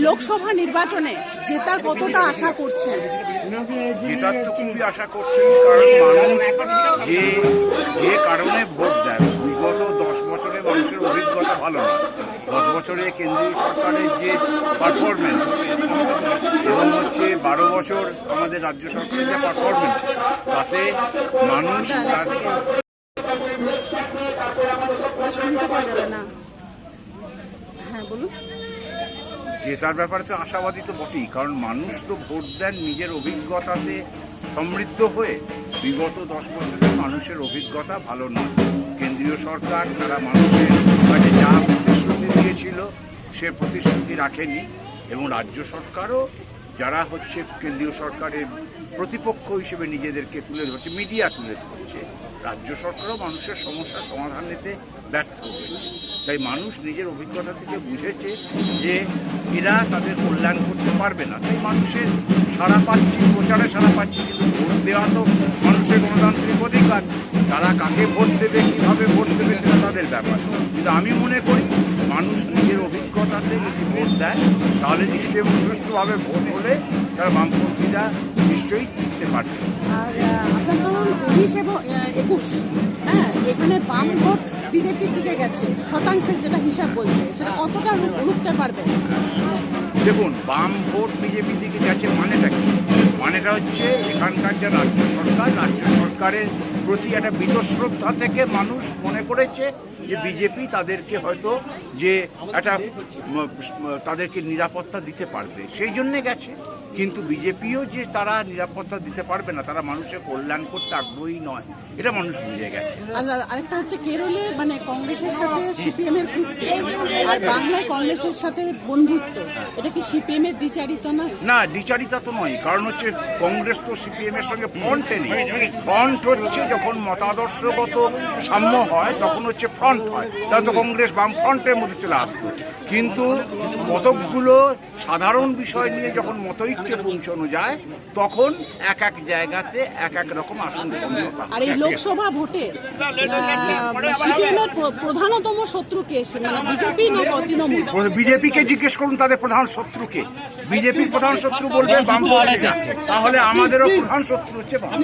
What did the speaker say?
লোকসভা নির্বাচনে জেতার কতটা আশা করছেন? জেতার তো খুবই আশা করছি কারণ মানুষ যে যে কারণে ভোট দেয় বিগত দশ বছরে মানুষের অভিজ্ঞতা ভালো না। দশ বছরে কেন্দ্রীয় সরকারের যে পারফরমেন্স এবং হচ্ছে বারো বছর আমাদের রাজ্য সরকারের যে পারফরমেন্স তাতে মানুষ শুনতে পাওয়া যাবে না হ্যাঁ বলুন জেতার ব্যাপারে তো আশাবাদী তো বটেই, কারণ মানুষ তো ভোট দেন নিজের অভিজ্ঞতাতে সমৃদ্ধ হয়ে। বিগত দশ বছরে মানুষের অভিজ্ঞতা ভালো নয়। কেন্দ্রীয় সরকার, তারা মানুষের কাছে যা প্রতিশ্রুতি দিয়েছিল, সে প্রতিশ্রুতি রাখেনি এবং রাজ্য সরকারও যারা হচ্ছে কেন্দ্রীয় সরকারের প্রতিপক্ষ হিসেবে নিজেদেরকে তুলে ধরছে, মিডিয়া তুলে ধরছে, রাজ্য সরকারও মানুষের সমস্যার সমাধান নিতে ব্যর্থ হয়েছে। তাই মানুষ নিজের অভিজ্ঞতা থেকে বুঝেছে যে এরা তাদের কল্যাণ করতে পারবে না। তাই মানুষের সারা পাচ্ছি, প্রচারে সারা পাচ্ছি, কিন্তু ভোট দেওয়া তো মানুষের গণতান্ত্রিক অধিকার। তারা কাকে ভোট দেবে, কীভাবে ভোট দেবে সেটা তাদের ব্যাপার। কিন্তু আমি মনে করি মানুষ নিজের অভিজ্ঞতাতে যদি ভোট দেয় তাহলে নিশ্চয়ই সুষ্ঠুভাবে ভোট হলে তারা বামপন্থীরা নিশ্চয়ই জিততে পারবে। আর আপনার ধরুন উনিশ এবং একুশ। হ্যাঁ এখানে বাম ভোট বিজেপির দিকে গেছে শতাংশের যেটা হিসাব বলছে সেটা কতটা রুখতে পারবে? দেখুন বাম ভোট বিজেপি দিকে গেছে মানেটা কি? মানেটা হচ্ছে এখানকার যে রাজ্য সরকার রাজ্য সরকারের প্রতি একটা বীতশ্রদ্ধা থেকে মানুষ মনে করেছে যে বিজেপি তাদেরকে হয়তো যে একটা তাদেরকে নিরাপত্তা দিতে পারবে। সেই জন্যে গেছে। কিন্তু বিজেপিও যে তারা নিরাপত্তা দিতে পারবে না তারা মানুষের কল্যাণ করতে আগ্রহী নয় এটা মানুষ বুঝে গেছে। আরেকটা হচ্ছে কেরলে মানে কংগ্রেসের সাথে সিপিএম এর কুস্তি আর বাংলায় কংগ্রেসের সাথে বন্ধুত্ব এটা কি সিপিএম এর দ্বিচারিত নয়? না দ্বিচারিতা তো নয়। কারণ হচ্ছে কংগ্রেস তো সিপিএম এর সঙ্গে ফ্রন্টে নেই। ফ্রন্ট হচ্ছে যখন মতাদর্শগত সাম্য হয় তখন হচ্ছে ফ্রন্ট হয়। তাহলে তো কংগ্রেস বাম ফ্রন্টের মধ্যে চলে আসতো কিন্তু কতকগুলো সাধারণ বিষয় নিয়ে যখন মতৈক্যে পৌঁছানো যায় তখন এক এক জায়গাতে এক এক রকম আসন সমঝোতা আর এই লোকসভা ভোটে প্রধানতম শত্রু কে মানে বিজেপি না তৃণমূল বিজেপিকে জিজ্ঞেস করুন তাদের প্রধান শত্রুকে বিজেপির প্রধান শত্রু বলবেন বাম তাহলে আমাদেরও প্রধান শত্রু হচ্ছে বাম।